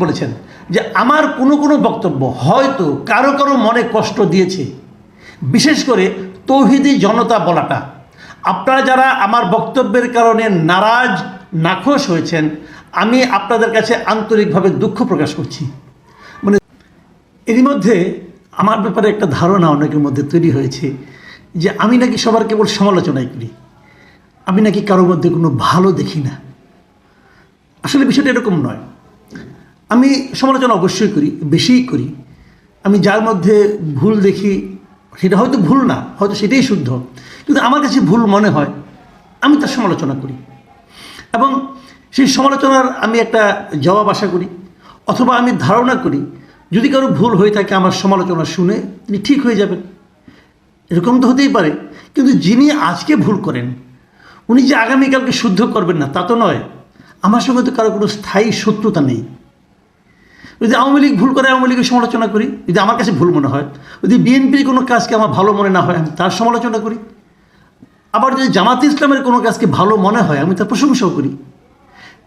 বলেছেন যে আমার কোনো কোনো বক্তব্য হয়তো কারও কারও মনে কষ্ট দিয়েছে। বিশেষ করে তৌহিদি জনতা বলাটা। আপনারা যারা আমার বক্তব্যের কারণে নারাজ, নাখোশ হয়েছেন, আমি আপনাদের কাছে আন্তরিকভাবে দুঃখ প্রকাশ করছি। মানে এরই মধ্যে আমার ব্যাপারে একটা ধারণা অনেকের মধ্যে তৈরি হয়েছে যে আমি নাকি সবার কেবল সমালোচনাই করি। আমি নাকি কারোর মধ্যে কোনো ভালো দেখি না। আসলে বিষয়টা এরকম নয়। আমি সমালোচনা অবশ্যই করি, বেশিই করি। আমি যার মধ্যে ভুল দেখি, সেটা হয়তো ভুল না, হয়তো সেটাই শুদ্ধ। কিন্তু আমার কাছে ভুল মনে হয়, আমি তার সমালোচনা করি। এবং সেই সমালোচনার আমি একটা জবাব আশা করি, অথবা আমি ধারণা করি, যদি কারও ভুল হয়ে থাকে আমার সমালোচনা শুনে, তিনি ঠিক হয়ে যাবেন। এরকম তো হতেই পারে। কিন্তু যিনি আজকে ভুল করেন, উনি যে আগামীকালকে শুদ্ধ করবেন না, তা তো নয়। আমার সঙ্গে তো কারও কোনো স্থায়ী শত্রুতা নেই। যদি আওয়ামী লীগ ভুল করে আওয়ামী লীগের সমালোচনা করি, যদি আমার কাছে ভুল মনে হয়, যদি বিএনপির কোনো কাজকে আমার ভালো মনে না হয়, আমি তার সমালোচনা করি। আবার যদি জামাত ইসলামের কোনো কাজকে ভালো মনে হয়, আমি তার প্রশংসাও করি।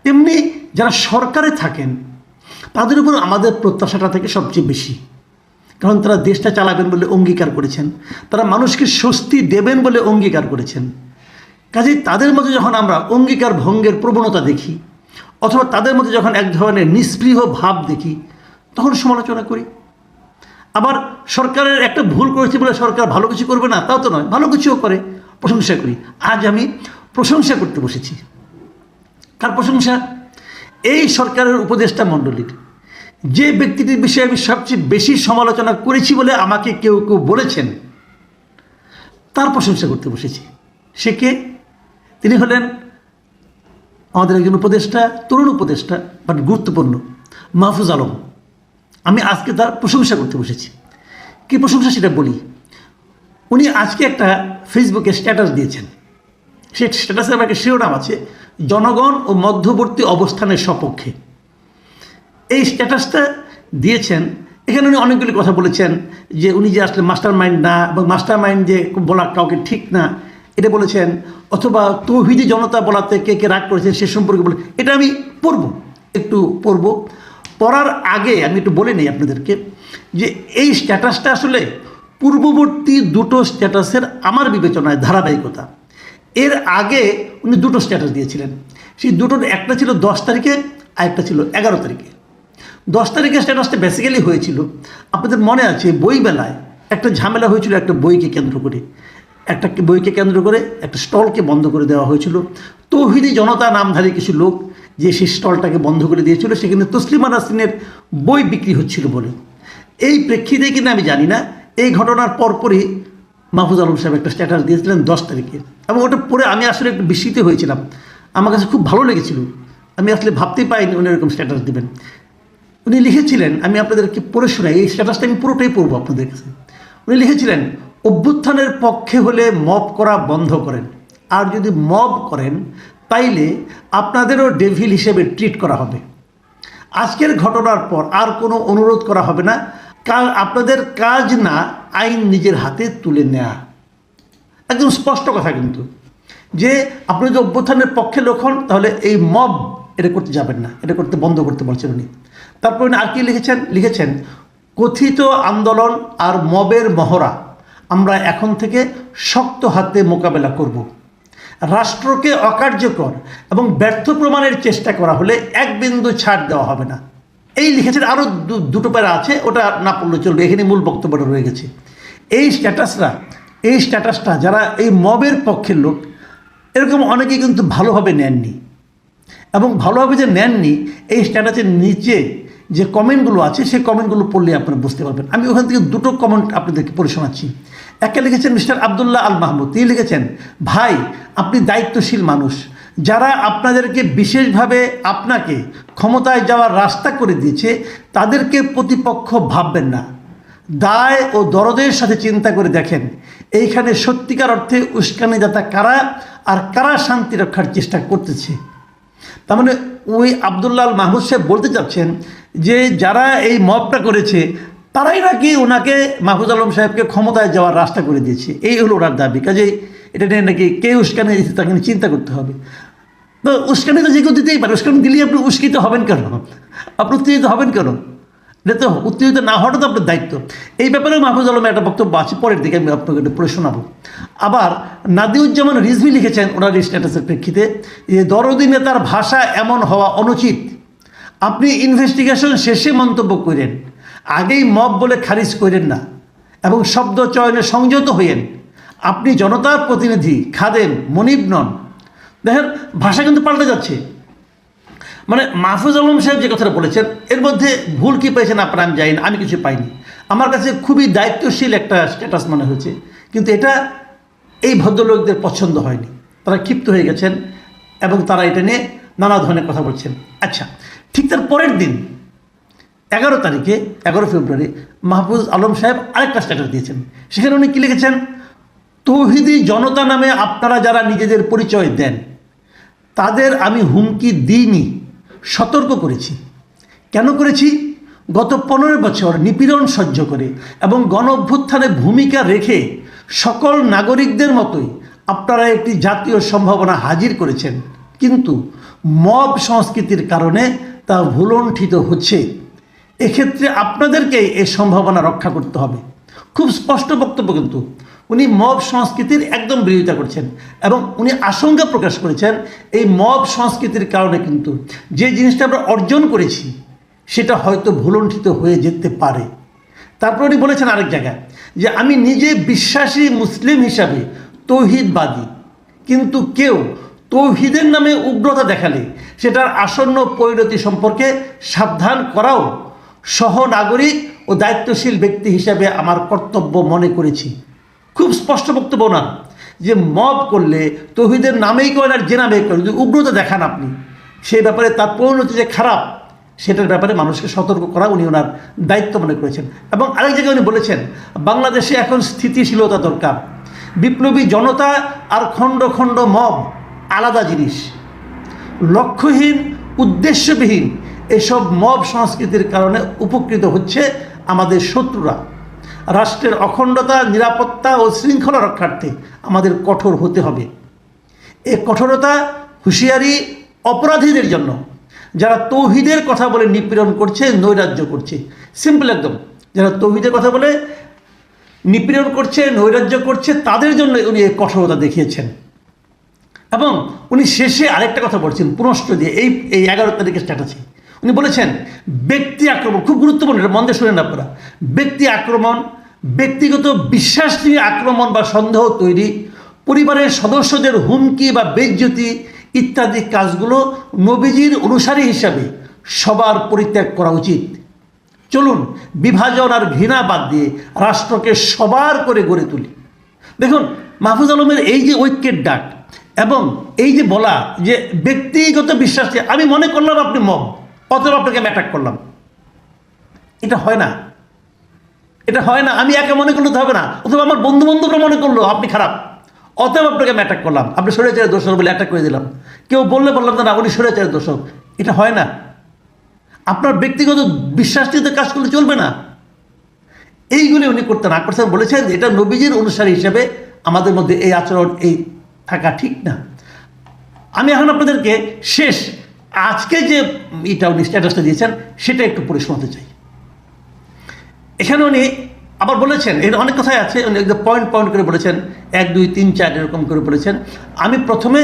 তেমনি যারা সরকারে থাকেন, তাদের উপর আমাদের প্রত্যাশাটা থেকে সবচেয়ে বেশি। কারণ তারা দেশটা চালাবেন বলে অঙ্গীকার করেছেন, তারা মানুষকে স্বস্তি দেবেন বলে অঙ্গীকার করেছেন। কাজেই তাদের মধ্যে যখন আমরা অঙ্গীকার ভঙ্গের প্রবণতা দেখি, অথবা তাদের মধ্যে যখন এক ধরনের নিস্পৃহ ভাব দেখি তখন সমালোচনা করি। আবার সরকারের একটা ভুল করেছে বলে সরকার ভালো কিছু করবে না, তাও তো নয়, ভালো কিছুও করে, প্রশংসা করি। আজ আমি প্রশংসা করতে বসেছি। কার প্রশংসা? এই সরকারের উপদেষ্টা মণ্ডলীর। যে ব্যক্তিটির বিষয়ে আমি সবচেয়ে বেশি সমালোচনা করেছি বলে আমাকে কেউ কেউ বলেছেন, তার প্রশংসা করতে বসেছি। সে কে? তিনি হলেন আমাদের একজন উপদেষ্টা, তরুণ উপদেষ্টা বাট গুরুত্বপূর্ণ, মাহফুজ আলম। আমি আজকে তার প্রশংসা করতে বসেছি। কী প্রশংসা সেটা বলি? উনি আজকে একটা ফেসবুকে স্ট্যাটাস দিয়েছেন। সেই স্ট্যাটাসের আমার একটা শিরোনাম আছে, জনগণ ও মধ্যবর্তী অবস্থানের সপক্ষে। এই স্ট্যাটাসটা দিয়েছেন, এখানে উনি অনেকগুলি কথা বলেছেন, যে উনি যে আসলে মাস্টার মাইন্ড না এবং মাস্টার মাইন্ড যে বলা কাউকে ঠিক না, এটা বলেছেন, অথবা তৌহিদি জনতা বলাতে কে কে রাগ করেছেন সে সম্পর্কে বলে, এটা আমি পড়ব, একটু পড়ব। পড়ার আগে আমি একটু বলে নিই আপনাদেরকে যে এই স্ট্যাটাসটা আসলে পূর্ববর্তী দুটো স্ট্যাটাসের আমার বিবেচনায় ধারাবাহিকতা। এর আগে উনি দুটো স্ট্যাটাস দিয়েছিলেন। সেই দুটোর একটা ছিল দশ তারিখে, আর একটা ছিল এগারো তারিখে। দশ তারিখের স্ট্যাটাসটা বেসিক্যালি হয়েছিল, আপনাদের মনে আছে বইবেলায় একটা ঝামেলা হয়েছিল একটা বইকে কেন্দ্র করে। একটা বইকে কেন্দ্র করে, একটা স্টলকে বন্ধ করে দেওয়া হয়েছিল। তৌহিদি জনতা নামধারী কিছু লোক যে সেই স্টলটাকে বন্ধ করে দিয়েছিল সেখানে তসলিমা নাসরিনের বই বিক্রি হচ্ছিল বলে। এই প্রেক্ষিতে কিনা আমি জানি না, এই ঘটনার পরপরই মাহফুজ আলম সাহেব একটা স্ট্যাটাস দিয়েছিলেন দশ তারিখে। এবং ওটা পড়ে আমি আসলে একটু বিস্মিত হয়েছিলাম। আমার কাছে খুব ভালো লেগেছিল। আমি আসলে ভাবতেই পাইনি উনি এরকম স্ট্যাটাস দেবেন। উনি লিখেছিলেন, আমি আপনাদেরকে পড়ে শোনাই, এই স্ট্যাটাসটা আমি পুরোটাই পড়ব আপনাদের কাছে। উনি লিখেছিলেন, অভ্যুত্থানের পক্ষে হলে মব করা বন্ধ করেন। আর যদি মব করেন তাইলে আপনাদেরও ডেভিল হিসেবে ট্রিট করা হবে। আজকের ঘটনার পর আর কোনো অনুরোধ করা হবে না। কাল আপনাদের কাজ না, আইন নিজের হাতে তুলে নেওয়া একদম স্পষ্ট কথা কিন্তু। যে আপনি যদি অভ্যুত্থানের পক্ষে লোক হন, তাহলে এই মব এটা করতে যাবেন না। এটা করতে বন্ধ করতে বলছেন উনি। তারপর উনি আর কি লিখেছেন? লিখেছেন, কথিত আন্দোলন আর মবের মহড়া আমরা এখন থেকে শক্ত হাতে মোকাবেলা করব। রাষ্ট্রকে অকার্যকর এবং ব্যর্থ প্রমাণের চেষ্টা করা হলে এক বিন্দু ছাড় দেওয়া হবে না। এই লিখেছেন আরও দুটো প্যারা আছে, ওটা না পড়লে চলবে, এখানে মূল বক্তব্যটা রয়ে গেছে। এই স্ট্যাটাসরা, এই স্ট্যাটাসটা যারা এই মবের পক্ষের লোক, এরকম অনেকেই কিন্তু ভালোভাবে নেননি। এবং ভালোভাবে যে নেননি, এই স্ট্যাটাসের নিচে যে কমেন্টগুলো আছে, সেই কমেন্টগুলো পড়লে আপনারা বুঝতে পারবেন। আমি ওখান থেকে দুটো কমেন্ট আপনাদেরকে পড়ে শোনাচ্ছি। একটা লিখেছেন মিস্টার আবদুল্লাহ আল মাহমুদ তিনি লিখেছেন, ভাই, আপনি দায়িত্বশীল মানুষ। যারা আপনাদেরকে বিশেষভাবে আপনাকে ক্ষমতায় যাওয়ার রাস্তা করে দিয়েছে, তাদেরকে প্রতিপক্ষ ভাববেন না। দায় ও দরদের সাথে চিন্তা করে দেখেন, এইখানে সত্যিকার অর্থে উস্কানিদাতা কারা আর কারা শান্তি রক্ষার চেষ্টা করতেছে? তার মানে ওই আবদুল্লাহ আল মাহমুদ সাহেব বলতে চাচ্ছেন যে, যারা এই মবটা করেছে তারাই নাকি ওনাকে মাহফুজ আলম সাহেবকে ক্ষমতায় যাওয়ার রাস্তা করে দিয়েছে? এই হলো ওনার দাবি। কাজেই এটা নিয়ে নাকি কে উস্কানি দিয়েছে তাকে নিয়ে চিন্তা করতে হবে। তো উস্কানি তো যে কেউ দিতেই পারে। উস্কানি দিলেই আপনি উস্কিত হবেন কেন? আপনি উত্তেজিত হবেন কেন? এটা তো উত্তেজিত না হওয়াটা তো আপনার দায়িত্ব। এই ব্যাপারে মাহফুজ আলমের একটা বক্তব্য আছে, পরের দিকে আমি আপনাকে একটু পড়ে শোনাবো। আবার নাদিউজ্জামান রিজভি লিখেছেন ওনার স্ট্যাটাসের প্রেক্ষিতে যে, দরদি নেতার ভাষা এমন হওয়া অনুচিত। আপনি ইনভেস্টিগেশন শেষে মন্তব্য করেন। আগেই মব বলে খারিজ করেন না এবং শব্দ চয়নে সংযত হইয়েন। আপনি জনতার প্রতিনিধি, খাদেম, মনিব নন। দেখেন, ভাষা কিন্তু পাল্টে যাচ্ছে। মানে মাহফুজ আলম সাহেব যে কথাটা বলেছেন, এর মধ্যে ভুল কি পেয়েছেন আপনারা আমি জানি না, আমি কিছু পাইনি। আমার কাছে খুবই দায়িত্বশীল একটা স্ট্যাটাস মনে হয়েছে, কিন্তু এটা এই ভদ্রলোকদের পছন্দ হয়নি। তারা ক্ষিপ্ত হয়ে গেছেন এবং তারা এটা নিয়ে নানা ধরনের কথা বলছেন। আচ্ছা ঠিক তার পরের দিন এগারো তারিখে, এগারো ফেব্রুয়ারি মাহফুজ আলম সাহেব আরেকটা স্ট্যাটাস দিয়েছেন। সেখানে উনি কী লিখেছেন? তৌহিদি জনতা নামে আপনারা যারা নিজেদের পরিচয় দেন, তাদের আমি হুমকি দিইনি, সতর্ক করেছি। কেন করেছি? গত পনেরো বছর নিপীড়ন সহ্য করে এবং গণ অভ্যুত্থানে ভূমিকা রেখে সকল নাগরিকদের মতোই আপনারা একটি জাতীয় সম্ভাবনা হাজির করেছেন। কিন্তু মব সংস্কৃতির কারণে তা ভুলণ্ঠিত হচ্ছে। এক্ষেত্রে আপনাদেরকেই এই সম্ভাবনা রক্ষা করতে হবে। খুব স্পষ্ট বক্তব্য কিন্তু। উনি মব সংস্কৃতির একদম বিরোধিতা করছেন এবং উনি আশঙ্কা প্রকাশ করেছেন এই মব সংস্কৃতির কারণে কিন্তু যে জিনিসটা আমরা অর্জন করেছি, সেটা হয়তো ভুলণ্ঠিত হয়ে যেতে পারে। তারপর উনি বলেছেন আরেক জায়গায় যে, আমি নিজে বিশ্বাসী মুসলিম হিসাবে তৌহিদবাদী। কিন্তু কেউ তৌহিদের নামে উগ্রতা দেখালে সেটার আসন্ন পরিণতি সম্পর্কে সাবধান করাও সহনাগরিক ও দায়িত্বশীল ব্যক্তি হিসাবে আমার কর্তব্য মনে করেছি। খুব স্পষ্ট বক্তব্য না যে মব করলে তৌহিদের নামেই করেন আর যে নামে করেন। যদি উগ্রতা দেখান আপনি সেই ব্যাপারে তার পরিণতি যে খারাপ, সেটার ব্যাপারে মানুষকে সতর্ক করা উনি ওনার দায়িত্ব মনে করেছেন। এবং আরেক জায়গায় উনি বলেছেন, বাংলাদেশে এখন স্থিতিশীলতা দরকার। বিপ্লবী জনতা আর খণ্ড খণ্ড মব আলাদা জিনিস। লক্ষ্যহীন, উদ্দেশ্যবিহীন এসব মব সংস্কৃতির কারণে উপকৃত হচ্ছে আমাদের শত্রুরা। রাষ্ট্রের অখণ্ডতা, নিরাপত্তা ও শৃঙ্খলা রক্ষার্থে আমাদের কঠোর হতে হবে। এ কঠোরতা হুঁশিয়ারি অপরাধীদের জন্য। যারা তৌহিদের কথা বলে নিপীড়ন করছে, নৈরাজ্য করছে। সিম্পল একদম। যারা তৌহিদের কথা বলে নিপীড়ন করছে, নৈরাজ্য করছে, তাদের জন্য উনি এই কঠোরতা দেখিয়েছেন। এবং উনি শেষে আরেকটা কথা বলছেন পুনশ্চ দিয়ে। এই এই এগারো তারিখের স্ট্যাটাসে উনি বলেছেন, ব্যক্তি আক্রমণ, খুব গুরুত্বপূর্ণ, এটা মন্দে শুনেন আপনারা। ব্যক্তি আক্রমণ, ব্যক্তিগত বিশ্বাস নিয়ে আক্রমণ বা সন্দেহ তৈরি, পরিবারের সদস্যদের হুমকি বা বেজ্জতি ইত্যাদি কাজগুলো নবীজির অনুসারী হিসাবে সবার পরিত্যাগ করা উচিত। চলুন, বিভাজন আর ঘৃণা বাদ দিয়ে রাষ্ট্রকে সবার করে গড়ে তুলি। দেখুন, মাহফুজ আলমের এই যে ঐক্যের ডাক এবং এই যে বলা যে ব্যক্তিগত বিশ্বাস আমি মনে করলাম আপনি মব অতএব আপনাকে আমি অ্যাটাক করলাম। এটা হয় না। এটা হয় না। আমি একে মনে করলে তো হবে না। অথবা আমার বন্ধু বান্ধবরা মনে করল, আপনি খারাপ। অতএব আপনাকে আমি অ্যাটাক করলাম। আপনি সরেচারের দোষক বলে অ্যাটাক করে দিলাম। কেউ বললে বললাম, না উনি সরেচারের দোষক এটা হয় না। আপনার ব্যক্তিগত বিশ্বাস নিয়ে কাজ করলে চলবে না। এইগুলি উনি করতে না করছেন বলেছেন এটা নবীজির অনুসারী হিসেবে আমাদের মধ্যে এই আচরণ, এই থাকা ঠিক না। আমি এখন আপনাদেরকে শেষ আজকে যে এটা উনি স্ট্যাটাসটা দিয়েছেন, সেটা একটু পড়ে শোনাতে চাই। এখানে উনি আবার বলেছেন, এর অনেক কথাই আছে, উনি একদম পয়েন্ট পয়েন্ট করে বলেছেন, এক, দুই, তিন, চার এরকম করে বলেছেন। আমি প্রথমে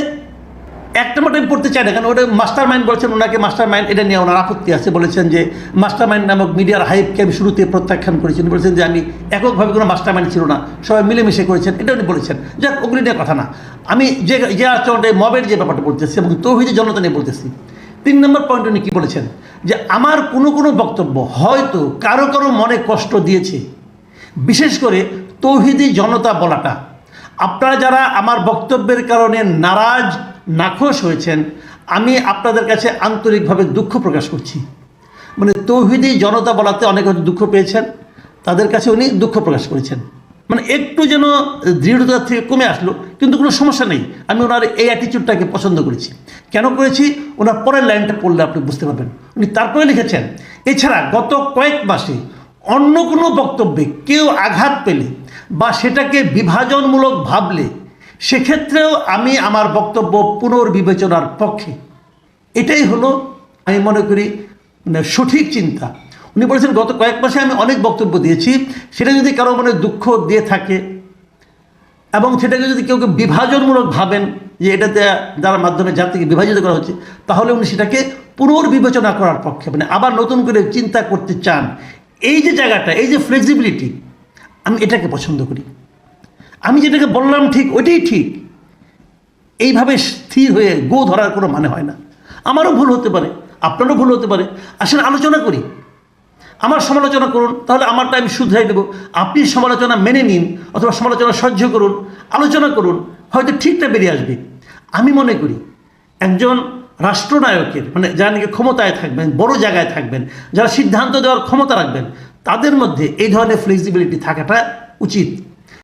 একটা মতো আমি পড়তে চাই না, কারণ ওটা মাস্টার মাইন্ড বলেছেন, ওনাকে মাস্টার মাইন্ড এটা নিয়ে ওনার আপত্তি আছে। বলেছেন যে মাস্টার মাইন্ড নামক মিডিয়ার হাইপকে আমি শুরুতে প্রত্যাখ্যান করেছি। উনি বলেছেন যে, আমি এককভাবে কোনো মাস্টার মাইন্ড ছিল না, সবাই মিলেমিশে করেছেন, এটা উনি বলেছেন। যাক, ওগুলি নিয়ে কথা না। আমি যে যে আচরণটা মবের যে ব্যাপারটা বলতেছি এবং তৌহিদি জনতা নিয়ে বলতেছি তিন নম্বর পয়েন্ট উনি কী বলেছেন? যে আমার কোনো কোনো বক্তব্য হয়তো কারও কারও মনে কষ্ট দিয়েছে। বিশেষ করে তৌহিদি জনতা বলাটা। আপনারা যারা আমার বক্তব্যের কারণে নারাজ, নাখোশ হয়েছেন, আমি আপনাদের কাছে আন্তরিকভাবে দুঃখ প্রকাশ করছি। মানে তৌহিদি জনতা বলাতে অনেক দুঃখ পেয়েছেন, তাদের কাছে উনি দুঃখ প্রকাশ করেছেন। মানে একটু যেন দৃঢ়তা থেকে কমে আসলো, কিন্তু কোনো সমস্যা নেই। আমি ওনার এই অ্যাটিচিউডটাকে পছন্দ করেছি। কেন করেছি? ওনার পরের লাইনটা পড়লে আপনি বুঝতে পারবেন। উনি তারপরে লিখেছেন, এছাড়া গত কয়েক মাসে অন্য কোনো বক্তব্যে কেউ আঘাত পেলে বা সেটাকে বিভাজনমূলক ভাবলে, সেক্ষেত্রেও আমি আমার বক্তব্য পুনর্বিবেচনার পক্ষে। এটাই হলো, আমি মনে করি মানে সঠিক চিন্তা। উনি বলেছেন গত কয়েক মাসে আমি অনেক বক্তব্য দিয়েছি, সেটা যদি কারও মনে দুঃখ দিয়ে থাকে এবং সেটাকে যদি কেউ বিভাজনমূলক ভাবেন যে এটাতে যার মাধ্যমে জাতিকে বিভাজিত করা হচ্ছে, তাহলে উনি সেটাকে পুনর্বিবেচনা করার পক্ষে মানে আবার নতুন করে চিন্তা করতে চান। এই যে জায়গাটা, এই যে ফ্লেক্সিবিলিটি আমি এটাকে পছন্দ করি। আমি যেটাকে বললাম ঠিক, ওইটাই ঠিক। এইভাবে স্থির হয়ে গো ধরার কোনো মানে হয় না। আমারও ভুল হতে পারে, আপনারও ভুল হতে পারে। আসলে আলোচনা করি। আমার সমালোচনা করুন, তাহলে আমারটা আমি শুধরাই দেবো। আপনি সমালোচনা মেনে নিন অথবা সমালোচনা সহ্য করুন, আলোচনা করুন, হয়তো ঠিকটা বেরিয়ে আসবে। আমি মনে করি, একজন রাষ্ট্রনায়কের মানে যারা নাকি ক্ষমতায় থাকবেন, বড় জায়গায় থাকবেন, যারা সিদ্ধান্ত দেওয়ার ক্ষমতা রাখবেন, তাদের মধ্যে এই ধরনের ফ্লেক্সিবিলিটি থাকাটা উচিত।